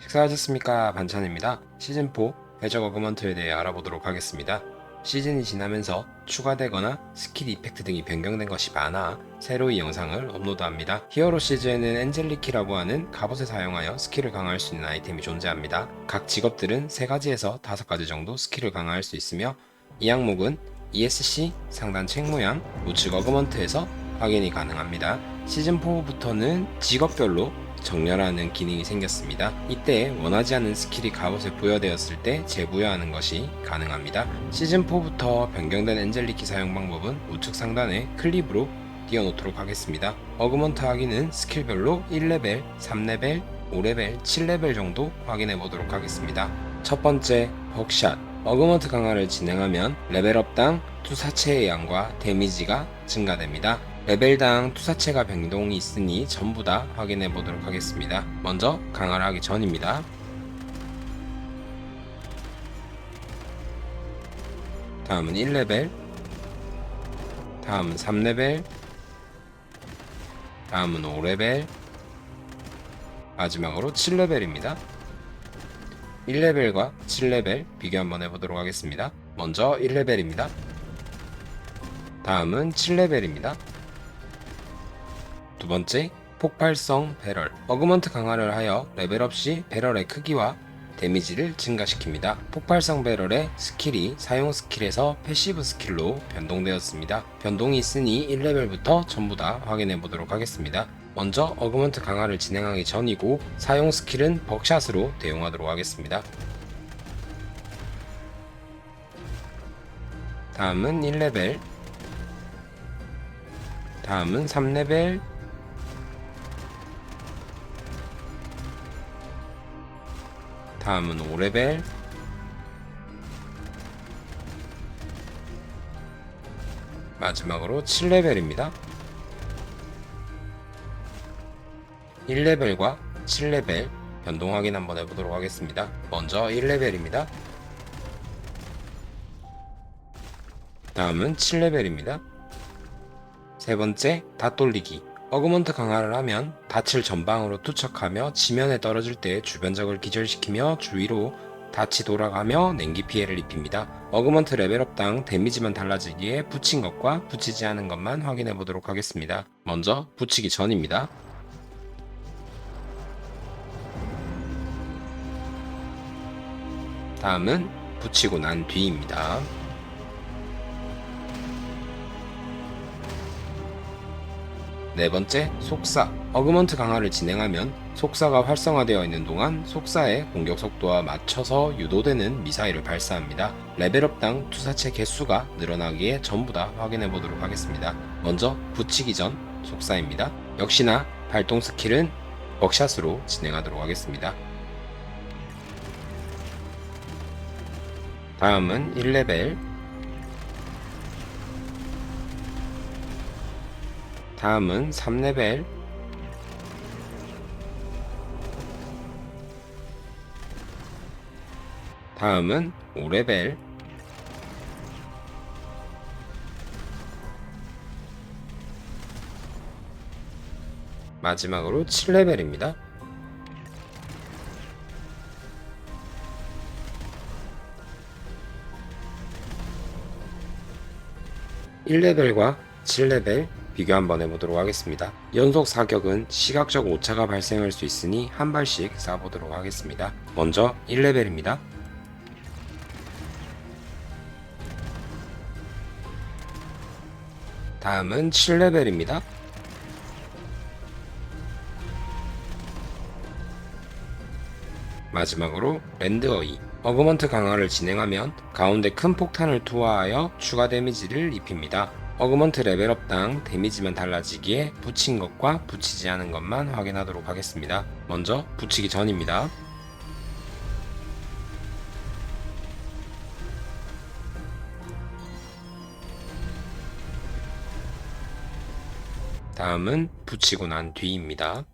식사하셨습니까? 반찬입니다. 시즌4 해적 어그먼트에 대해 알아보도록 하겠습니다. 시즌이 지나면서 추가되거나 스킬 이펙트 등이 변경된 것이 많아 새로 이 영상을 업로드합니다. 히어로 시즈에는 엔젤리키라고 하는 갑옷을 사용하여 스킬을 강화할 수 있는 아이템이 존재합니다. 각 직업들은 3가지에서 5가지 정도 스킬을 강화할 수 있으며 이 항목은 ESC 상단 책 모양 우측 어그먼트에서 확인이 가능합니다. 시즌4부터는 직업별로 정렬하는 기능이 생겼습니다. 이때 원하지 않는 스킬이 갑옷에 부여되었을 때 재부여하는 것이 가능합니다. 시즌4부터 변경된 엔젤리키 사용 방법은 우측 상단에 클립으로 띄워놓도록 하겠습니다. 어그먼트 하기는 스킬별로 1레벨, 3레벨, 5레벨, 7레벨 정도 확인해 보도록 하겠습니다. 첫 번째, 벅샷. 어그먼트 강화를 진행하면 레벨업당 투사체의 양과 데미지가 증가됩니다. 레벨당 투사체가 변동이 있으니 전부 다 확인해 보도록 하겠습니다. 먼저 강화를 하기 전입니다. 다음은 1레벨, 다음은 3레벨, 다음은 5레벨, 마지막으로 7레벨입니다. 1레벨과 7레벨 비교 한번 해보도록 하겠습니다. 먼저 1레벨입니다. 다음은 7레벨입니다. 두 번째, 폭발성 배럴. 어그먼트 강화를 하여 레벨업 시 배럴의 크기와 데미지를 증가시킵니다. 폭발성 배럴의 스킬이 사용 스킬에서 패시브 스킬로 변동되었습니다. 변동이 있으니 1레벨부터 전부 다 확인해 보도록 하겠습니다. 먼저 어그먼트 강화를 진행하기 전이고 사용 스킬은 벅샷으로 대용하도록 하겠습니다. 다음은 1레벨 다음은 3레벨 다음은 5레벨 마지막으로 7레벨입니다. 1레벨과 7레벨 변동 확인 한번 해보도록 하겠습니다. 먼저 1레벨입니다. 다음은 7레벨입니다. 세 번째, 닷 돌리기. 어그먼트 강화를 하면 닻을 전방으로 투척하며 지면에 떨어질 때 주변적을 기절시키며 주위로 닻이 돌아가며 냉기 피해를 입힙니다. 어그먼트 레벨업당 데미지만 달라지기에 붙인 것과 붙이지 않은 것만 확인해 보도록 하겠습니다. 먼저 붙이기 전입니다. 다음은 붙이고 난 뒤입니다. 네 번째, 속사. 어그먼트 강화를 진행하면 속사가 활성화되어 있는 동안 속사의 공격 속도와 맞춰서 유도되는 미사일을 발사합니다. 레벨업당 투사체 개수가 늘어나기에 전부 다 확인해 보도록 하겠습니다. 먼저 붙이기 전 속사입니다. 역시나 발동 스킬은 벅샷으로 진행하도록 하겠습니다. 다음은 1레벨 다음은 3레벨. 다음은 5레벨. 마지막으로 7레벨입니다. 1레벨과 7레벨 비교 한번 해보도록 하겠습니다. 연속 사격은 시각적 오차가 발생할 수 있으니 한 발씩 쏴보도록 하겠습니다. 먼저 1레벨입니다. 다음은 7레벨입니다. 마지막으로 랜드어이 어그먼트 강화를 진행하면 가운데 큰 폭탄을 투하하여 추가 데미지를 입힙니다. 어그먼트 레벨업당 데미지만 달라지기에 붙인 것과 붙이지 않은 것만 확인하도록 하겠습니다. 먼저 붙이기 전입니다. 다음은 붙이고 난 뒤입니다.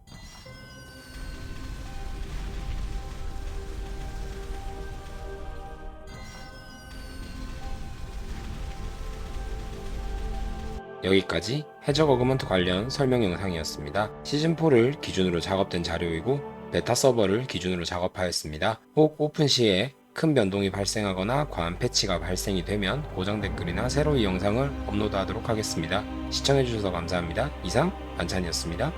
여기까지 해적 어그먼트 관련 설명 영상이었습니다. 시즌4를 기준으로 작업된 자료이고 베타 서버를 기준으로 작업하였습니다. 혹 오픈 시에 큰 변동이 발생하거나 과한 패치가 발생이 되면 고정 댓글이나 새로 이 영상을 업로드하도록 하겠습니다. 시청해주셔서 감사합니다. 이상 반찬이었습니다.